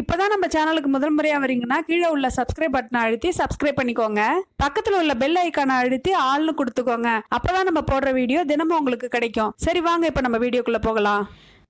இப்போதான் நம்ம சேனலுக்கு முதல் முறையாக வரீங்கன்னா கீழே உள்ள சப்ஸ்கிரைப் பட்டனை அழுத்தி சப்ஸ்கிரைப் பண்ணிக்கோங்க. பக்கத்தில் உள்ள பெல் ஐக்கானை அழுத்தி ஆள்னு கொடுத்துக்கோங்க. அப்போதான் நம்ம போடுற வீடியோ தினமும் உங்களுக்கு கிடைக்கும். சரி வாங்க இப்போ நம்ம வீடியோக்குள்ளே போகலாம்.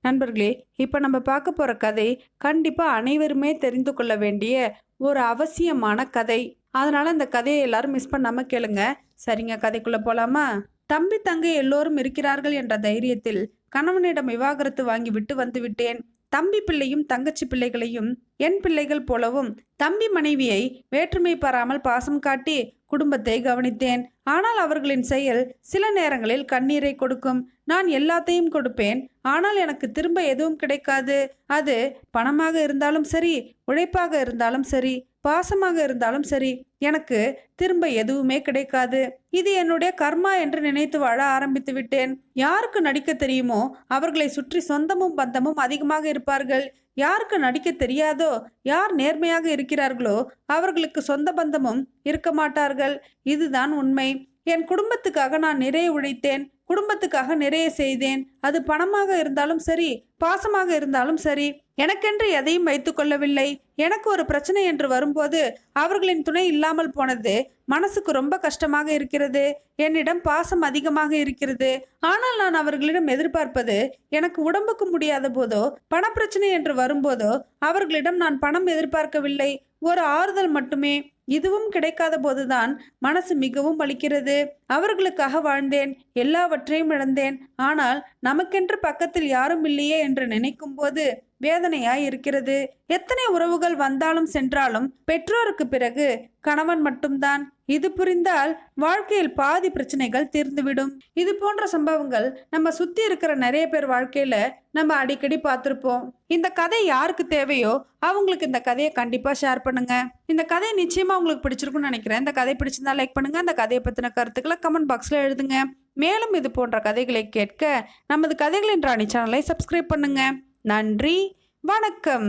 நண்பர்களே இப்போ நம்ம பார்க்க போகிற கதை கண்டிப்பாக அனைவருமே தெரிந்து கொள்ள வேண்டிய ஒரு அவசியமான கதை. அதனால் அந்த கதையை எல்லாரும் மிஸ் பண்ணாமல் கேளுங்க. சரிங்க கதைக்குள்ளே போகலாமா தம்பி தங்கை எல்லோரும் இருக்கிறார்கள் என்ற தைரியத்தில் கணவனிடம் விவாகரத்து வாங்கி விட்டு வந்து விட்டேன். தம்பி பிள்ளையும் தங்கச்சி பிள்ளைகளையும் என் பிள்ளைகள் போலவும் தம்பி மனைவியை வேற்றுமை பாராமல் பாசம் காட்டி குடும்பத்தை கவனித்தேன். ஆனால் அவர்களின் செயல் சில நேரங்களில் கண்ணீரை கொடுக்கும். நான் எல்லாத்தையும் கொடுப்பேன். ஆனால் எனக்கு திரும்ப எதுவும் கிடைக்காது. அது பணமாக இருந்தாலும் சரி உழைப்பாக இருந்தாலும் சரி பாசமாக இருந்தாலும் சரி எனக்கு திரும்ப எதுவுமே கிடைக்காது. இது என்னுடைய கர்மா என்று நினைத்து வாழ ஆரம்பித்து விட்டேன். யாருக்கு நடிக்க தெரியுமோ அவர்களை சுற்றி சொந்தமும் பந்தமும் அதிகமாக இருப்பார்கள். யாருக்கு நடிக்க தெரியாதோ யார் நேர்மையாக இருக்கிறார்களோ அவர்களுக்கு சொந்த பந்தமும் இருக்க மாட்டார்கள். இதுதான் உண்மை. என் குடும்பத்துக்காக நான் நிறைய உழைத்தேன். குடும்பத்துக்காக நிறைய செய்தேன். அது பணமாக இருந்தாலும் சரி பாசமாக இருந்தாலும் சரி எனக்கென்று எதையும் வைத்துக்கொள்ளவில்லை எனக்கு ஒரு பிரச்சனை என்று வரும்போது அவர்களின் துணை இல்லாமல் போனது மனசுக்கு ரொம்ப கஷ்டமாக இருக்கிறது. என்னிடம் பாசம் அதிகமாக இருக்கிறது. ஆனால் நான் அவர்களிடம் எதிர்பார்ப்பது எனக்கு உடம்புக்கு முடியாத போதோ பணப்பிரச்சனை என்று வரும்போதோ அவர்களிடம் நான் பணம் எதிர்பார்க்கவில்லை. ஒரு ஆறுதல் மட்டுமே. இதுவும் கிடைக்காத போதுதான் மனசு மிகவும் வலிக்கிறது. அவர்களுக்காக வாழ்ந்தேன் எல்லாவற்றையும் இழந்தேன். ஆனால் நமக்கென்று பக்கத்தில் யாரும் இல்லையே என்று நினைக்கும் போது வேதனையாய் இருக்கிறது எத்தனை உறவுகள் வந்தாலும் சென்றாலும் பெற்றோருக்கு பிறகு கணவன் மட்டும்தான். இது புரிந்தால் வாழ்க்கையில் பாதி பிரச்சனைகள் தீர்ந்துவிடும். இது போன்ற சம்பவங்கள் நம்ம சுத்தி இருக்கிற நிறைய பேர் வாழ்க்கையில நம்ம அடிக்கடி பார்த்துருப்போம். இந்த கதை யாருக்கு தேவையோ அவங்களுக்கு இந்த கதையை கண்டிப்பா ஷேர் பண்ணுங்க. இந்த கதை நிச்சயமா உங்களுக்கு பிடிச்சிருக்கும்னு நினைக்கிறேன். இந்த கதை பிடிச்சிருந்தா லைக் பண்ணுங்க. அந்த கதையை பத்தின கருத்துக்களை கமெண்ட் பாக்ஸ்ல எழுதுங்க. மேலும் இது போன்ற கதைகளை கேட்க நமது கதைகளின் ராணி சேனலை சப்ஸ்கிரைப் பண்ணுங்கள் நன்றி வணக்கம்.